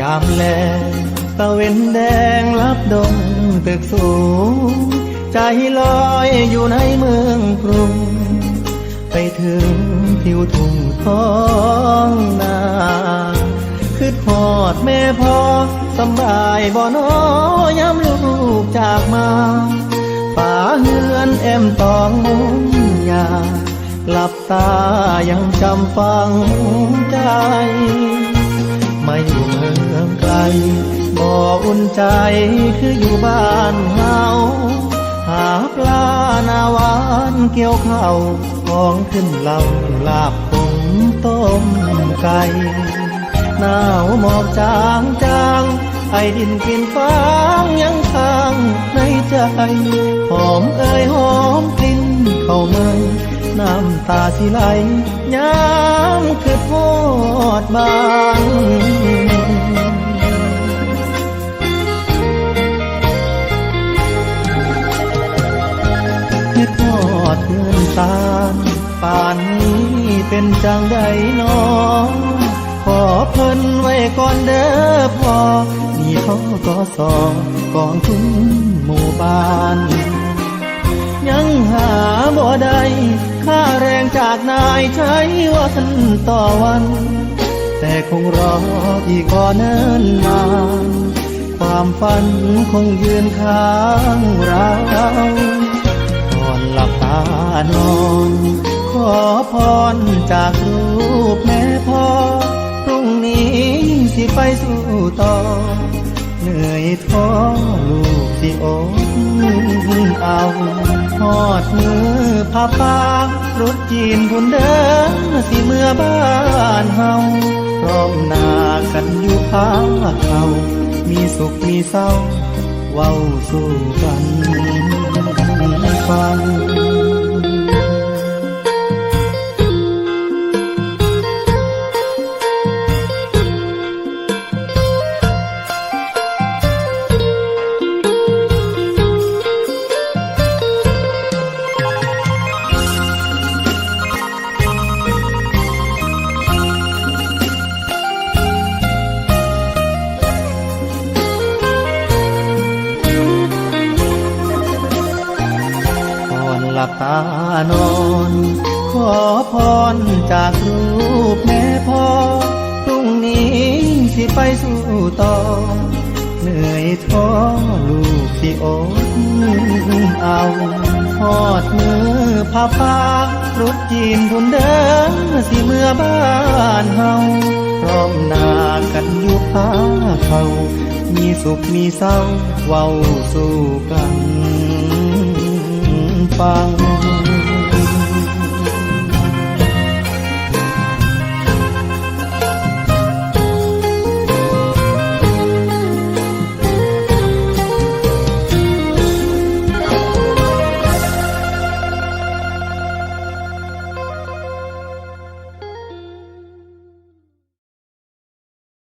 ยามแลตะเวนแดงลับดงตึกสูง ใจลอยอยู่ในเมืองกรุง ไปถึงทิวทุ่งท้องนาคือทอดแม่พ่อสบายบ่นอยามลูกจากมาป่าเฮือนแอมตองมุงยาหลับตายังจำฟังใจ ไม่อยู่เมืองไกลบ่อุ่นใจคืออยู่บ้านเฮาหาปลาหนาวานเกี่ยวข้าวของขึ้นเหล่าลาบผงต้มไก่หนาวหมอกจางจางไอดินกินฟางยังค้างในใจหอมเอ่ยหอมกลิ่นเข้าเมย น้ำตาสิไหลย้ำคือโทษบางคิดทอดเงินตาป่านนี้เป็นจังใดน้องขอเพิ่นไว้ก่อนเด้อพ่อนี่พ่อก็สอกองทุนหมู่บ้าน ยังหาบ่ได้ ค่าแรงจากนายใช้วันต่อวัน แต่คงรออีกก่อนเนิ่นนานความฝันคงยืนค้างเราก่อนหลับตานอน ขอพรจากรูปแม่พ่อพรุ่งนี้สิไปสู่ต่อ เหนื่อยท้อลูกสิอดเอาทอดมือ พาปารถจีนบุญเดินสิเมื่อบ้านเฮาพร้อมหน้ากันอยู่พาเขามีสุขมีเศร้าเว้าสู้กันฟังานอน ขอพรจากรูปแม่พ่อพรุ่งนี้สิไปสู่ต่อ เหนื่อยท้อลูกสิอดเอาทอดมือพาปารถจีนบุญเดินสิเมื่อบ้านเฮาพร้อมหน้ากันอยู่พาเขา มีสุขมีเศร้าเว้าสู้กัน ฟัง